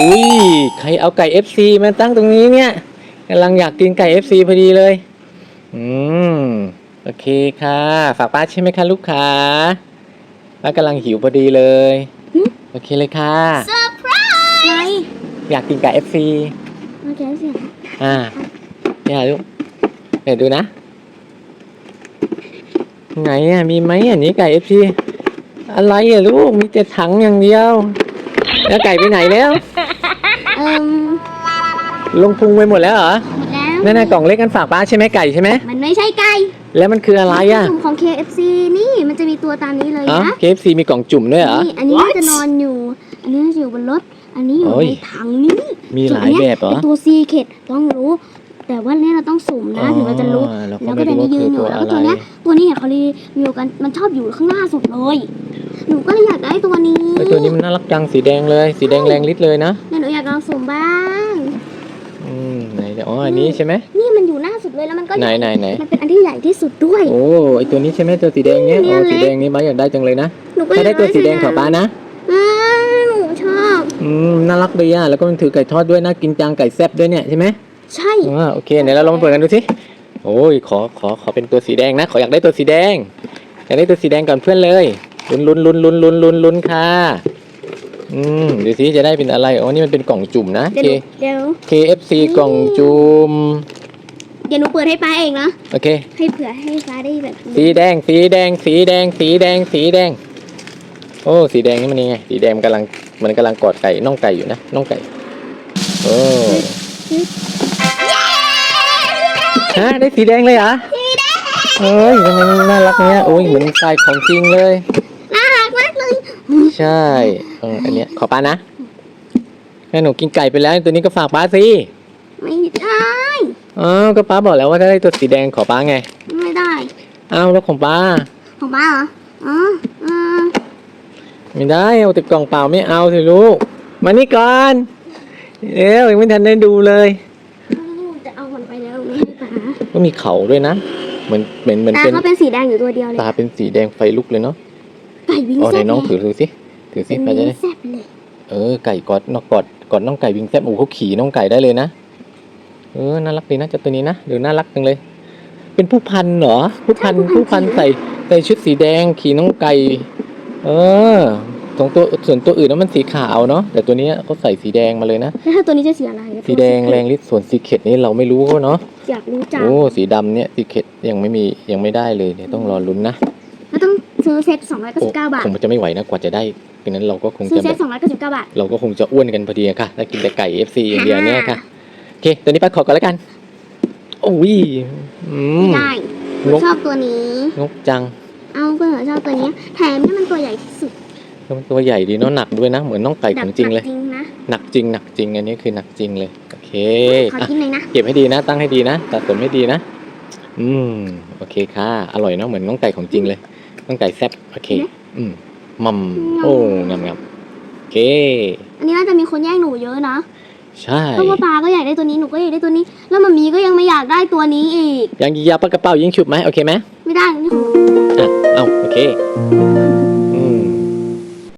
อุ้ยใครเอาไก่ FC มาตั้งตรงนี้เนี่ยกำลังอยากกินไก่ FC พอดีเลย อืม โอเคค่ะ ฝากป้าใช่ไหมคะลูกค้าป้ากำลังหิวพอดีเลย โอเคเลยค่ะ เซอร์ไพรส์ไงอยากกินไก่ FC โอเคเสียงอ่าเนี่ยลูกเดี๋ยวดูนะ ไหนอะ มีไหมอันนี้ไก่ FC อะไรอะลูก มีแต่ถังอย่างเดียว แล้วไก่ไปไหนแล้วเอิ่มลงพุงไปหมดแล้วเหรอหมดแล้วนั่นน่ะกล่องเล็กกันฝากป้าใช่ไหมไก่ใช่ไหมมันไม่ใช่ไก่แล้วมันคืออะไรอะกลุ่มของ KFC นี่มันจะมีตัวตามนี้เลยอ๋อ นะ KFC มีกล่องจุ่มด้วยเหรอ นี่อันนี้น่าจะนอนอยู่ อันนี้น่าจะอยู่บนรถ อันนี้อยู่โอ้ย ในถังนี้มีหลายแบบเหรอไอตัวซีเคดต้องรู้ แต่ว่าเนี่ยเราต้องสุ่มนะ ถึงเราจะรู้ อ๋อเราก็แล้วไม่ก็จะรู้ได้ว่ายืคืนออยู่ตัวแล้วอะก็ไรตัวเนี้ยตัวนี้เห็นเขารีวิวกันมันชอบอยู่ข้างหน้าสุดเลย หนูก็เลยอยากได้ตัวนี้ ไอตัวนี้มันน่ารักจังสีแดงเลย สีแดงแรงฤทธิ์เลยนะเนี่ยหนูอยาก ลองสุ่มบ้าง อืมไหนเดี๋ยวอ๋ออันนี้ใช่ไหม นี่มันอยู่หน้าสุดเลยแล้วมันก็ไหนไหนไหน มันเป็นอันที่ใหญ่ที่สุดด้วย โอ้ไอตัวนี้ใช่ไหมตัวสีแดงเนี้ยเนี่โอ้ยสีแดงนี้บ้าอยากได้จังเลยนะหนูก็ถ้าได้ตัวสีแดงขอป้านะ อืมหนูชอบ อืมน่ารักดีอะแล้วก็มันถือไก่ทอดด้วยน่ากินจังไก่แซ่บด้วยเนี่ยใช่ไหมใช่ อ่าโอเคเดี๋ยวเราลองมาเปิดกันดูสิโอ้ยขอขอขอเป็นตัวสีแดงนะ ขออยากได้ตัวสีแดงอยากได้ตัวสีแดงก่อนเพื่อนเลยลุ้นลุ้นลุ้นลุ้นลุ้นลุ้นลุ้นค่ะ อืมดูสิจะได้เป็นอะไรอ๋อนี่มันเป็นกล่องจุ่มนะ เดี๋ยว K หนูเดี๋ยว KFC กล่องจุ่มเดี๋ยวหนูเปิดให้ป้าเองนะ โอเค ให้เผื่อให้ป้าได้แบบสีแดง สีแดง สีแดง สีแดง สีแดง โอ้ สีแดงนี่มันยังไง สีแดงมันกำลัง มันกำลังกอดไก่ น่องไก่อยู่นะ น่องไก่ โอ้ฮะได้สีแดงเลยเหรอสีแดงเฮ้ยทำไมมันน่ารักเนี้ยโอ้ยเหมือนไก่ของจริงเลย น่ารักมากเลย ใช่เอออันเนี้ยขอป้านะแม่หนูกินไก่ไปแล้วตัวนี้ก็ฝากป้าสิไม่ได้อ๋อก็ป้าบอกแล้วว่าถ้าได้ตัวสีแดงขอป้าไง ไม่ได้อ้าวแล้วของป้า ของป้าเหรออ๋ออืมไม่ได้เอาแต่กล่องเปล่าไม่เอาสิลูกมานี่ก่อนเอ้วยังไม่ทันได้ดูเลยจะเอามันไปแล้วไม่ให้ป้าก็มีเขาด้วยนะเหมือนเหมือนเหมือนตาเป็นเขาเป็นสีแดงอยู่ตัวเดียวเลยตาเป็นสีแดงไฟลุกเลยเนาะไก่วิ่งอ๋อไหนแซ่บน้องเลยถือดูสิ ถือสิเป็นไปจะวิ่ได้งแซ่บเลยเออไก่กอดนอกกอดกอดน้องไก่วิ่งแซ่บโอ้เขาขี่น้องไก่ได้เลยนะ เออน่ารักดีนะเจ้าตัวนี้นะดูน่ารักจังเลย เป็นผู้พันเหรอ ผู้พันผู้พันใส่ใส่ชุดสีแดงขี่น้องไก่เออสองตัวส่วนตัวอื่นนั้นมันสีขาวเนาะแต่ตัวเนี้ยเขาใส่สีแดงมาเลยนะแล้วถ้าตัวนี้จะสีอะไรสีแดงแรงฤทธิ์ส่วนสีเข็ดนี่เราไม่รู้เขาเนาะอยากรู้จังโอ้สีดำเนี่ยสีเข็ดยังไม่มียังไม่ได้เลยเนี่ยต้องรอลุ้นนะแล้วต้องซื้อเซ็ตโอ้299บาท คงจะไม่ไหวนะกว่าจะได้ ดังนั้นเราก็คงซื้อจะเซ็แบตบ299บาท เราก็คงจะอ้วนกันพอดีอะค่ะถ้ากินแต่ไก่ FC อย่างเดียวเนี่ยค่ะโอเคตัวนี้ป้าขอก่อนแล้วกันโอ้ยอืม ได้หนูนก ชอบตัวนี้นกจังเอาก็หนูชอบตัวนี้ แถมนี่มันตัวใหญ่ที่สุดแล้วมันตัวใหญ่ดีเนาะหนักด้วยนะเหมือนน้องไก่ของจริงเลย ดักจริงนะ หนักจริงหนักจริงอันนี้คือหนักจริงเลยโอเคขออะกินหน่อยนะ เก็บให้ดีนะตั้งให้ดีนะตัดผมให้ดีนะ อืมโอเคค่ะ อร่อยเนาะเหมือนน้องไก่ของจริงเลยน้องไก่แซ่บโอเค อืม มัมโอ้งามงามโอเค อันนี้น่าจะมีคนแย่งหนูเยอะนะ ใช่เพราะว่าปาก็อยากได้ตัวนี้หนูก็อยากได้ตัวนี้ แล้วมามีก็ยังไม่อยากได้ตัวนี้อีก ยังยิงยาปากกระเป๋ายิงฉุบไหมโอเคไหมไม่ได้นี่ของอะเอาโอเค